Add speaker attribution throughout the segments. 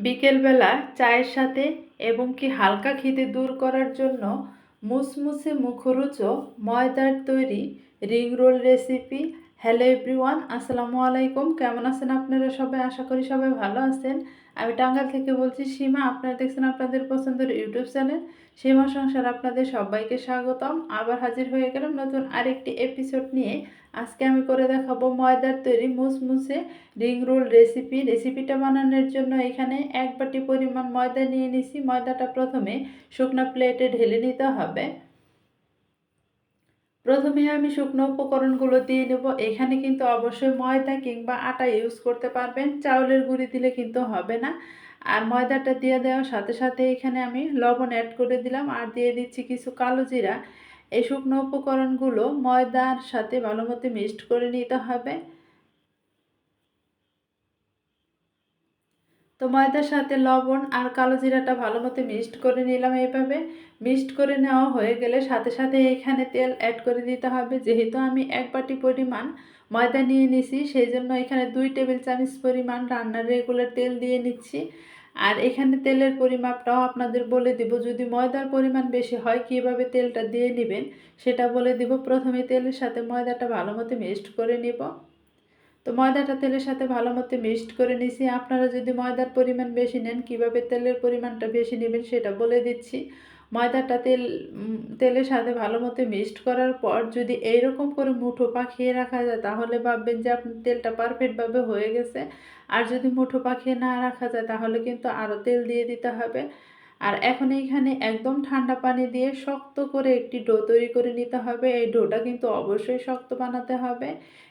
Speaker 1: বিকেলবেলা চায়ের সাথে এবং কি হালকা খিদে দূর করার জন্য মুসমুসে মুখরুচো ময়দার তৈরি ring roll recipe hello everyone আসসালামু আলাইকুম। কেমন আছেন আপনারা সবাই? আশা করি সবাই ভালো আছেন। আমি টাঙ্গাল থেকে বলছি, সীমা, আপনারা দেখছেন আপনাদের পছন্দের ইউটিউব চ্যানেল। সীমা সংসার আপনাদের সবাইকে স্বাগতম। আবার হাজির হয়ে গেলাম নতুন আরেকটি এপিসোড নিয়ে। আজকে আমি করে দেখাবো ময়দার তৈরি মুসমুসে রিং রোল রেসিপি। রেসিপিটা বানানোর জন্য এখানে এক বাটি পরিমাণ ময়দা নিয়ে নিছি। ময়দাটা প্রথমে শুকনো প্লেটে ঢেলে নিতে হবে। প্রথমে আমি শুকনো উপকরণগুলো দিয়ে নেব। এখানে কিন্তু অবশ্যই ময়দা কিংবা আটা ইউজ করতে পারবেন। চাউলের গুঁড়ি দিলে কিন্তু হবে না। আর ময়দাটা দিয়ে দেওয়ার সাথে সাথে এখানে আমি লবণ অ্যাড করে দিলাম। আর দিয়ে দিচ্ছি কিছু কালো জিরা। এই শুকনো উপকরণগুলো ময়দার সাথে ভালো মতো মিক্সড করে নিতে হবে। তো ময়দার সাথে লবণ আর কালো জিরাটা ভালো মতো মিক্সড করে নিলাম এইভাবে মিক্সড করে নেওয়া হয়ে গেলে সাথে সাথে এখানে তেল অ্যাড করে দিতে হবে। যেহেতু আমি এক বাটি পরিমাণ ময়দা নিয়ে নিছি, সেই জন্য এখানে দুই টেবিল চামচ পরিমাণ রান্নার রেগুলার তেল দিয়ে নিচ্ছি। আর এখানে তেলের পরিমাপটাও আপনাদের বলে দিব। যদি ময়দার পরিমাণ বেশি হয়, কীভাবে তেলটা দিয়ে নেবেন, সেটা বলে দিব। প্রথমে তেলের সাথে ময়দাটা ভালো মতো মিক্সড করে নিব। তো ময়দাটা তেলের সাথে ভালো মতো মিক্সড করে নিছি আপনারা যদি ময়দার পরিমাণ বেশি নেন, কীভাবে তেলের পরিমাণটা বেশি নেবেন সেটা বলে দিচ্ছি। ময়দাটা তেল তেলের সাথে ভালো মতো মিক্সড করার পর যদি এইরকম করে মুঠো পাখিয়ে রাখা যায়, তাহলে ভাববেন যে আপনার তেলটা পারফেক্টভাবে হয়ে গেছে। আর যদি মুঠো পাখিয়ে না রাখা যায়, তাহলে কিন্তু আরও তেল দিয়ে দিতে হবে। আর এখন এইখানে একদম ঠান্ডা পানি দিয়ে শক্ত করে একটি ডো তৈরি করে নিতে হবে। এই ডোটা কিন্তু অবশ্যই শক্ত বানাতে হবে।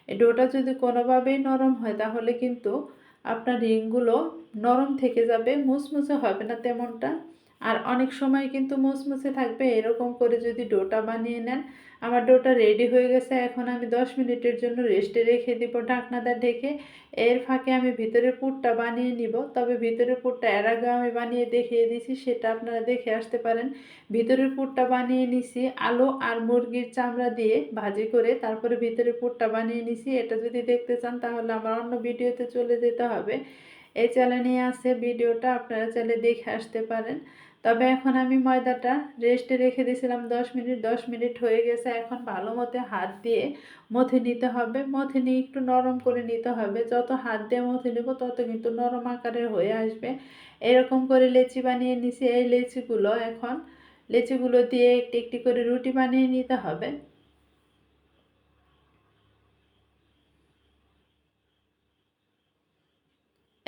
Speaker 1: এই ডোটা যদি কোনোভাবেই নরম হয় তাহলে কিন্তু আপনার রিংগুলো নরম থেকে যাবে মুসমুসে হবে না তেমনটা। আর অনেক সময় কিন্তু মুসমুসে থাকবে, এরকম করে যদি ডোটা বানিয়ে নেন। আমার ডোটা রেডি হয়ে গেছে, এখন আমি 10 মিনিটের জন্য রেস্টে রেখে দিব ঢাকনাটা ঢেকে। এর ফাঁকে আমি ভিতরের পুরটা বানিয়ে নিব, তবে ভিতরের পুরটা এর আগে আমি বানিয়ে দেখিয়ে দিছি সেটা আপনারা দেখে আসতে পারেন। ভিতরের পুরটা বানিয়ে নিছি, আলু আর মুরগির চামড়া দিয়ে ভাজি করে তারপরে ভিতরের পুরটা বানিয়ে নিছি। এটা যদি দেখতে চান, তাহলে আমার অন্য ভিডিওতে চলে যেতে হবে। এই চ্যানেলে আছে ভিডিওটা, আপনারা চাইলে দেখে আসতে পারেন। তবে এখন আমি ময়দাটা রেস্টে রেখে দিয়েছিলাম দশ মিনিট দশ মিনিট হয়ে গেছে। এখন ভালো মতো হাত দিয়ে মথে নিতে হবে। মথে নিয়ে একটু নরম করে নিতে হবে। যত হাত দিয়ে মথে নেব, তত কিন্তু নরম আকারের হয়ে আসবে। এরকম করে লেচি বানিয়ে নিছি। এই লেচিগুলো এখন, লেচিগুলো দিয়ে একটি একটি করে রুটি বানিয়ে নিতে হবে।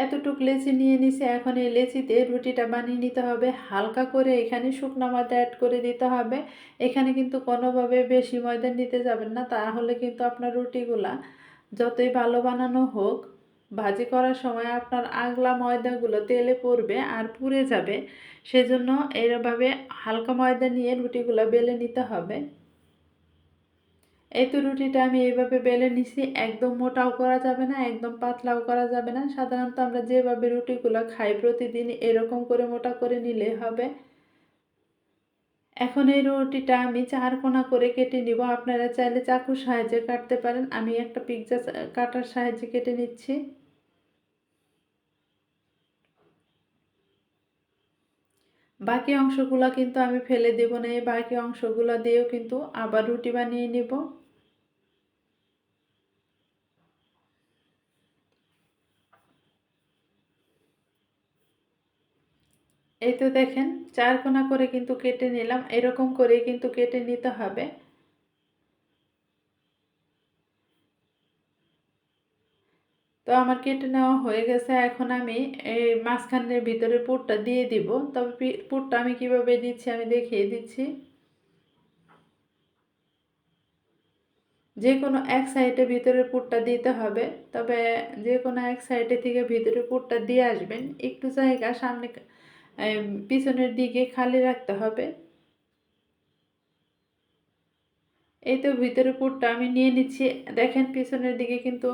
Speaker 1: এতটুক লেচি নিয়ে নিছে, এখন এই লেচিতে রুটিটা বানিয়ে নিতে হবে। হালকা করে এখানে শুকনো ময়দা অ্যাড করে দিতে হবে। এখানে কিন্তু কোনোভাবে বেশি ময়দা নিতে যাবেন না, তাহলে কিন্তু আপনার রুটিগুলা যতই ভালো বানানো হোক, ভাজি করার সময় আপনার আগলা ময়দাগুলো তেলে পড়বে আর পুড়ে যাবে। সেজন্য এরভাবে হালকা ময়দা নিয়ে রুটিগুলো বেলে নিতে হবে। এই তো রুটিটা আমি এইভাবে বেলে নিছি, একদম মোটাও করা যাবে না, একদম পাতলাও করা যাবে না। সাধারণত আমরা যেভাবে রুটিগুলো খাই প্রতিদিন এরকম করে মোটা করে নিলে হবে। এখন এই রুটিটা আমি চার কোনা করে কেটে নিব। আপনারা চাইলে চাকুর সাহায্যে কাটতে পারেন। আমি একটা পিৎজা কাটার সাহায্যে কেটে নিচ্ছি। বাকি অংশগুলো কিন্তু আমি ফেলে দেব না, এই বাকি অংশগুলো দিয়েও কিন্তু আবার রুটি বানিয়ে নেব। এই তো দেখেন, চার কোনা করে কিন্তু কেটে নিলাম, এরকম করে কিন্তু কেটে নিতে হবে। তো আমার কেটে নেওয়া হয়ে গেছে, এখন আমি এই মাঝখানের ভিতরে পুরটা দিয়ে দিব। তবে পুরটা আমি কীভাবে দিচ্ছি আমি দেখিয়ে দিচ্ছি। যে কোনো এক সাইডে ভিতরের পুরটা দিতে হবে, তবে যে কোনো এক সাইডে থেকে ভিতরের পুরটা দিয়ে আসবেন। একটু জায়গা সামনে পিছনের দিকে খালি রাখতে হবে। এই তো ভিতরে পুরটা আমি নিয়ে নিচ্ছি। দেখেন পিছনের দিকে কিন্তু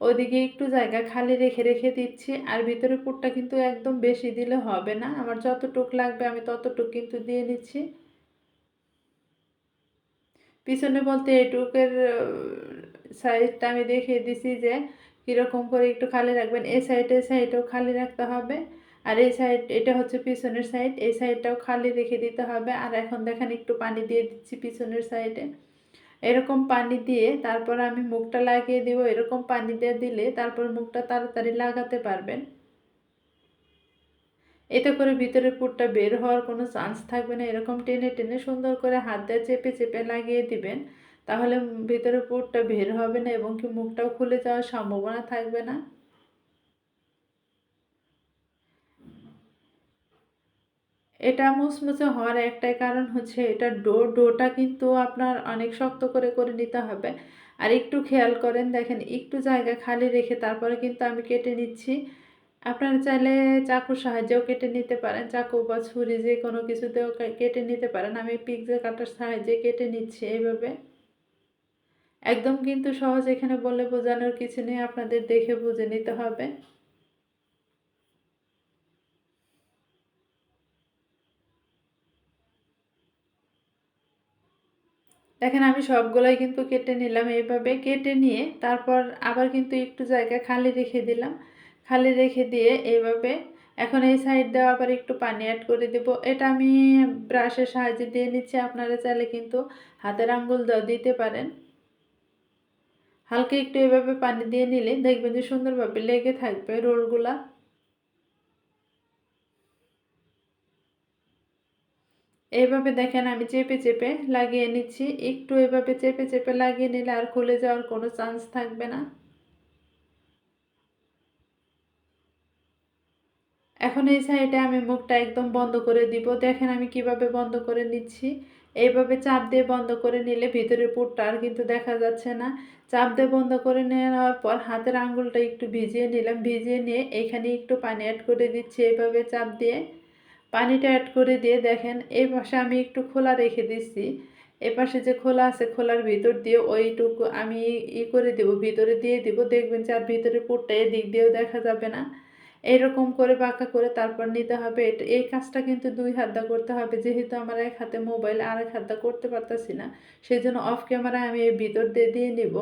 Speaker 1: ওদিকে একটু জায়গা খালি রেখে রেখে দিচ্ছি। আর ভিতরে পুরটা কিন্তু একদম বেশি দিলে হবে না। আমার যতটুক লাগবে আমি ততটুক কিন্তু দিয়ে নিচ্ছি। পিছনে বলতে এটুকের সাইডটা আমি দেখিয়ে দিছি যে কীরকম করে একটু খালি রাখবেন। এ সাইডে সাইডেও খালি রাখতে হবে। আর এই সাইড এটা হচ্ছে পিছনের সাইড এই সাইডটাও খালি রেখে দিতে হবে। আর এখন দেখেন একটু পানি দিয়ে দিচ্ছি পিছনের সাইডে এরকম পানি দিয়ে তারপর আমি মুখটা লাগিয়ে দিব। এরকম পানি দিয়ে দিলে তারপর মুখটা তাড়াতাড়ি লাগাতে পারবেন। এতে করে ভিতরের পুরটা বের হওয়ার কোনো চান্স থাকবে না। এরকম টেনে টেনে সুন্দর করে হাত দিয়ে চেপে চেপে লাগিয়ে দিবেন। তাহলে ভিতরের পুরটা বের হবে না এবং কি মুখটাও খুলে যাওয়ার সম্ভাবনা থাকবে না। এটা মুচমুচে হওয়ার একটাই কারণ হচ্ছে এটা ডো, ডোটা কিন্তু আপনার অনেক শক্ত করে করে নিতে হবে। আর একটু খেয়াল করেন, দেখেন একটু জায়গা খালি রেখে তারপরে কিন্তু আমি কেটে নিচ্ছি। আপনারা চাইলে চাকুর সাহায্যেও কেটে নিতে পারেন, চাকু বা ছুরি যে কোনো কিছুতেও কেটে নিতে পারেন। আমি পিকজে কাটার সাহায্যে কেটে নিচ্ছি এইভাবে। একদম কিন্তু সহজ এখানে বলে বোঝানোর কিছু নেই, আপনাদের দেখে বুঝে নিতে হবে। দেখেন আমি সবগুলোই কিন্তু কেটে নিলাম এইভাবে। কেটে নিয়ে তারপর আবার কিন্তু একটু জায়গা খালি রেখে দিলাম। খালি রেখে দিয়ে এইভাবে এখন এই সাইড দেওয়া আবার একটু পানি অ্যাড করে দেব। এটা আমি ব্রাশের সাহায্যে দিয়ে নিচ্ছি, আপনারা চাইলে কিন্তু হাতের আঙ্গুল দিতে পারেন। হালকা একটু এভাবে পানি দিয়ে নিলে দেখবেন যে সুন্দরভাবে লেগে থাকবে রোলগুলা। এইভাবে দেখেন, আমি চেপে চেপে লাগিয়ে নিচ্ছি। একটু এভাবে চেপে চেপে লাগিয়ে নিলে আর খুলে যাওয়ার কোনো চান্স থাকবে না। এখন এই সাইডে আমি মুখটা একদম বন্ধ করে দিব। দেখেন আমি কীভাবে বন্ধ করে নিচ্ছি। এইভাবে চাপ দিয়ে বন্ধ করে নিলে ভিতরের পুরটা আর কিন্তু দেখা যাচ্ছে না। চাপ দিয়ে বন্ধ করে নেওয়ার পর হাতের আঙুলটা একটু ভিজিয়ে নিলাম। ভিজিয়ে নিয়ে এখানে একটু পানি অ্যাড করে দিচ্ছি এইভাবে চাপ দিয়ে। পানিটা অ্যাড করে দিয়ে দেখেন, এই পাশে আমি একটু খোলা রেখে দিচ্ছি। এ পাশে যে খোলা আছে, খোলার ভিতর দিয়ে ওইটুকু আমি ই করে দেব, ভিতরে দিয়ে দিব। দেখবেন যে আর ভিতরে পুরটা এদিক দিয়েও দেখা যাবে না। এইরকম করে বাঁকা করে তারপর নিতে হবে। এই কাজটা কিন্তু দুই হাত দা করতে হবে। যেহেতু আমার এক হাতে মোবাইল, আর এক হাত দা করতে পারতেছি না সেই জন্য অফ ক্যামেরা আমি এই ভিতর দিয়ে দিয়ে নিব।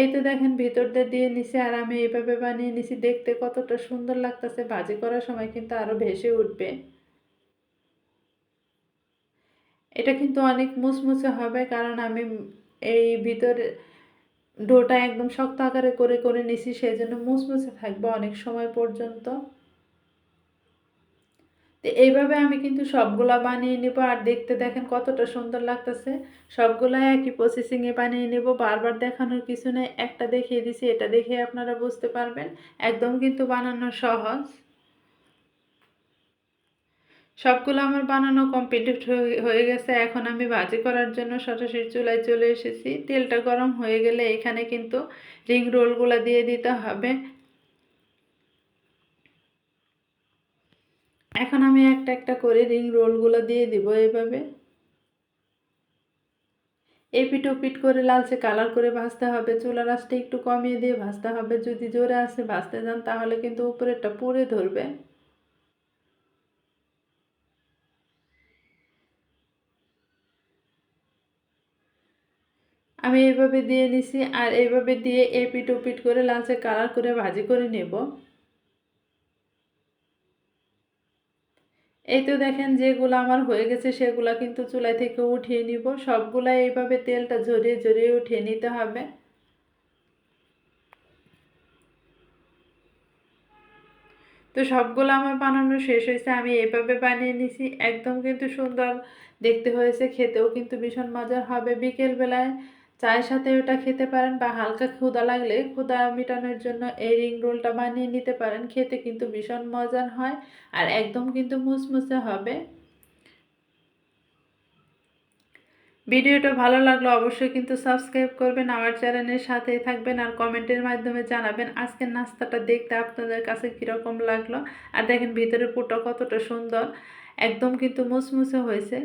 Speaker 1: এই তো দেখেন ভিতর দিয়ে নিচে আর আমি এইভাবে বানিয়ে নিছি, দেখতে কতটা সুন্দর লাগতেছে ভাজি করার সময় কিন্তু আরও ভেসে উঠবে। এটা কিন্তু অনেক মুচমুচে হবে কারণ আমি এই ভিতরে ডোটা একদম শক্ত আকারে করে করে নিছি সেই জন্য মুচমুচে থাকবে অনেক সময় পর্যন্ত। তো এইভাবে আমি কিন্তু সবগুলা বানিয়ে নিব। আর দেখতে দেখেন কতটা সুন্দর লাগতেছে। সবগুলা একই প্রসেসিংয়ে বানিয়ে নেব। বারবার দেখানোর কিছু নেই। একটা দেখিয়ে দিছি, এটা দেখে আপনারা বুঝতে পারবেন। একদম কিন্তু বানানো সহজ। সবগুলো আমার বানানো কমপ্লিট হয়ে গেছে। এখন আমি ভাজি করার জন্য সরাসরি চুলায় চলে এসেছি। তেলটা গরম হয়ে গেলে এখানে কিন্তু রিং রোলগুলো দিয়ে দিতে হবে। এখন আমি একটা একটা করে রিং রোলগুলো দিয়ে দিব এইভাবে। এপিট ওপিট করে লালচে কালার করে ভাজতে হবে। চুলার আঁচটা একটু কমিয়ে দিয়ে ভাজতে হবে। যদি জোরে আসে ভাজতে যান, তাহলে কিন্তু উপরেরটা পুড়ে ধরবে। আমি এইভাবে দিয়ে নিছি আর এইভাবে দিয়ে এপিট ওপিট করে লালচে কালার করে ভাজি করে নেব। এই তো দেখেন যেগুলো আমার হয়ে গেছে সেগুলো কিন্তু চুলাই থেকে উঠিয়ে নিব। সবগুলা এইভাবে তেলটা ঝরিয়ে ঝরিয়ে উঠিয়ে নিতে হবে। তো সবগুলো আমার বানানো শেষ হয়েছে, আমি এইভাবে বানিয়ে নিছি। একদম কিন্তু সুন্দর দেখতে হয়েছে, খেতেও কিন্তু ভীষণ মজার হবে। বিকেলবেলায় চায়ের সাথে ওটা খেতে পারেন বা হালকা ক্ষুদা লাগলে ক্ষুদা মেটানোর জন্য এই রিং রোলটা বানিয়ে নিতে পারেন। খেতে কিন্তু ভীষণ মজার হয় আর একদম কিন্তু মুসমুসে হবে। ভিডিওটা ভালো লাগল অবশ্যই কিন্তু সাবস্ক্রাইব করবেন, আমার চ্যানেলের সাথেই থাকবেন আর কমেন্টের মাধ্যমে জানাবেন আজকের নাস্তাটা দেখতে আপনাদের কাছে কীরকম লাগল। আর দেখেন ভিতরের পুরটা কতটা সুন্দর, একদম কিন্তু মুসমুসে হয়েছে।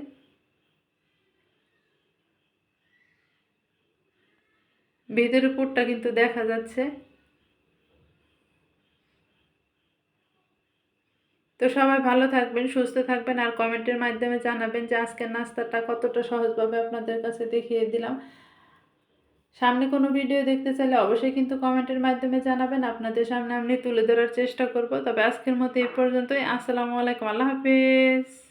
Speaker 1: ভিতরের উপরটা কিন্তু দেখা যাচ্ছে। তো সবাই ভালো থাকবেন, সুস্থ থাকবেন, আর কমেন্টের মাধ্যমে জানাবেন যে আজকের নাস্তাটা কতটা সহজভাবে আপনাদের কাছে দেখিয়ে দিলাম। সামনে কোনো ভিডিও দেখতে চাইলে অবশ্যই কিন্তু কমেন্টের মাধ্যমে জানাবেন, আপনাদের সামনে আমি তুলে ধরার চেষ্টা করব। তবে আজকের মতো এই পর্যন্তই। আসসালামু আলাইকুম, আল্লাহ হাফিজ।